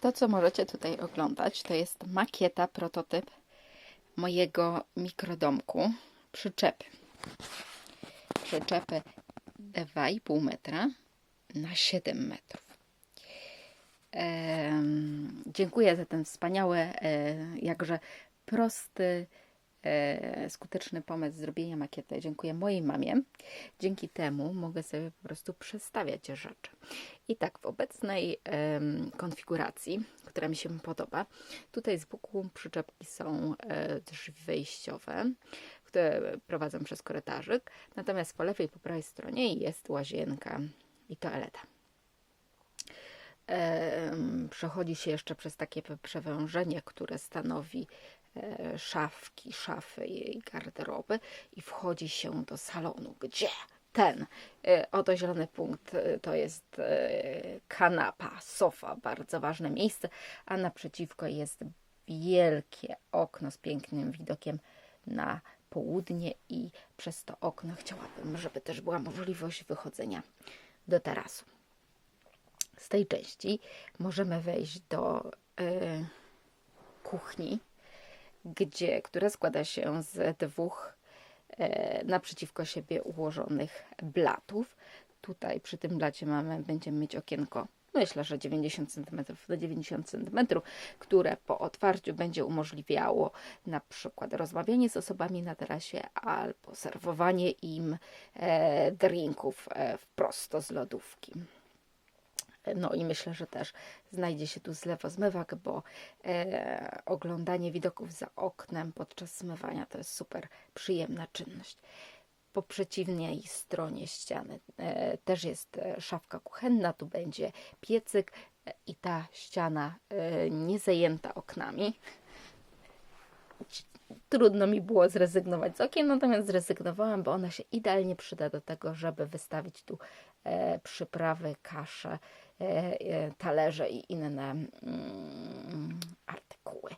To, co możecie tutaj oglądać, to jest makieta, prototyp mojego mikrodomku, przyczepy. Przyczepy 2,5 metra na 7 metrów. Em, dziękuję za ten wspaniały, e, jakże prosty, skuteczny pomysł zrobienia makiety. Dziękuję mojej mamie. Dzięki temu mogę sobie po prostu przestawiać rzeczy. I tak w obecnej konfiguracji, która mi się podoba, tutaj z boku przyczepki są e, drzwi wejściowe, które prowadzą przez korytarzyk, natomiast po lewej po prawej stronie jest łazienka i toaleta. Przechodzi się jeszcze przez takie przewężenie, które stanowi e, szafki, szafy i garderoby i wchodzi się do salonu, gdzie ten e, oto zielony punkt e, to jest e, kanapa, sofa, bardzo ważne miejsce, a naprzeciwko jest wielkie okno z pięknym widokiem na południe i przez to okno chciałabym, żeby też była możliwość wychodzenia do tarasu. Z tej części możemy wejść do y, kuchni, gdzie, która składa się z dwóch e, naprzeciwko siebie ułożonych blatów. Tutaj przy tym blacie mamy, będziemy mieć okienko, myślę, że 90 cm do 90 cm, które po otwarciu będzie umożliwiało na przykład rozmawianie z osobami na tarasie albo serwowanie im e, drinków e, prosto z lodówki. No i myślę, że też znajdzie się tu zlewozmywak, bo e, oglądanie widoków za oknem podczas zmywania to jest super przyjemna czynność. Po przeciwnej stronie ściany e, też jest e, szafka kuchenna, tu będzie piecyk e, i ta ściana e, nie zajęta oknami. Trudno mi było zrezygnować z okien, natomiast zrezygnowałam, bo ona się idealnie przyda do tego, żeby wystawić tu przyprawy, kasze, e, e, talerze i inne mm, artykuły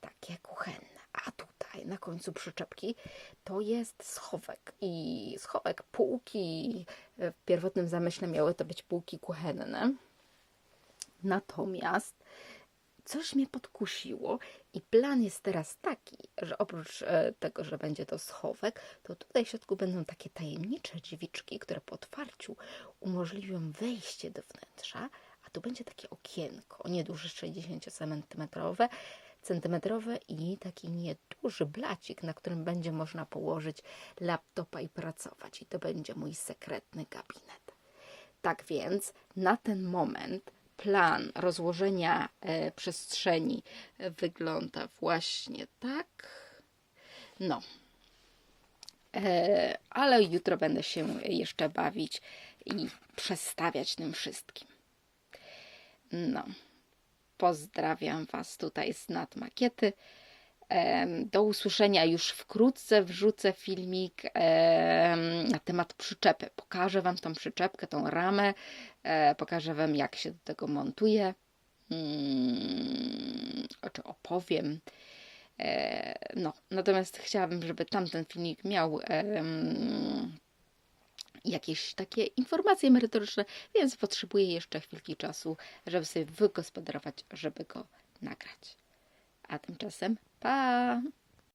takie kuchenne. A tutaj na końcu przyczepki to jest schowek i schowek półki. e, W pierwotnym zamyśle miały to być półki kuchenne. Natomiast coś mnie podkusiło i plan jest teraz taki, że oprócz e, tego, że będzie to schowek, to tutaj w środku będą takie tajemnicze drzwiczki, które po otwarciu umożliwią wejście do wnętrza, a tu będzie takie okienko, nieduże 60 centymetrowe, centymetrowe i taki nieduży blacik, na którym będzie można położyć laptopa i pracować. I to będzie mój sekretny gabinet. Tak więc na ten moment plan rozłożenia e, przestrzeni e, wygląda właśnie tak. No. E, ale jutro będę się jeszcze bawić i przestawiać tym wszystkim. No. Pozdrawiam Was tutaj z nad makiety. Do usłyszenia już wkrótce. Wrzucę filmik na temat przyczepy. Pokażę Wam tą przyczepkę, tą ramę. E, Pokażę Wam, jak się do tego montuje. Mm, o czym opowiem. E, No, natomiast chciałabym, żeby tamten filmik miał jakieś takie informacje merytoryczne, więc potrzebuję jeszcze chwilki czasu, żeby sobie wygospodarować, żeby go nagrać. A tymczasem Bye.